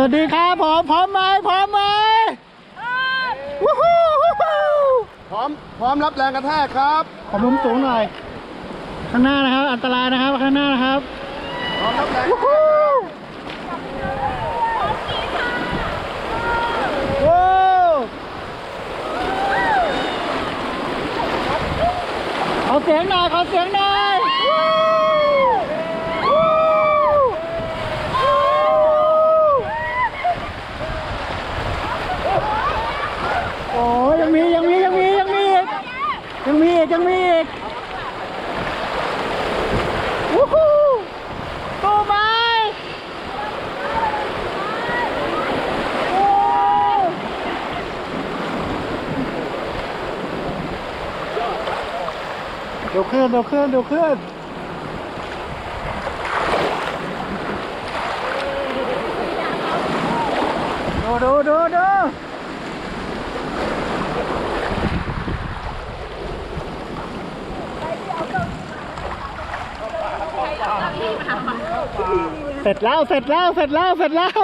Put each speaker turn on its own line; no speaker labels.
วัสดีครับผมพร้อมไหมพร้อมไหมวู้ฮู้วู้ฮู้
พร้อมพร้อมรับแรงกระแทกครับ
ขอมุมสูงหน่อย ข้างหน้านะครับ อันตรายนะครับข้างหน้านะครับ
พร้อมรับแรง
วู้ฮู้ว้าวขอเสียงหน่อยขอเสียงหน่อยวู้วู้วู้โอ้ยยังมียังมียังมียังมีอีกยังมีอีกยังมีอีกวู้ฮู้ตู้ไม้โอ้ เดี๋ยวเคลื่อนเดี๋ยวเคลื่อนเดี๋ยวเคลื่อนดูดูดูดูเสร็จแล้วเสร็จแล้วเสร็จแล้วเสร็จแล้ว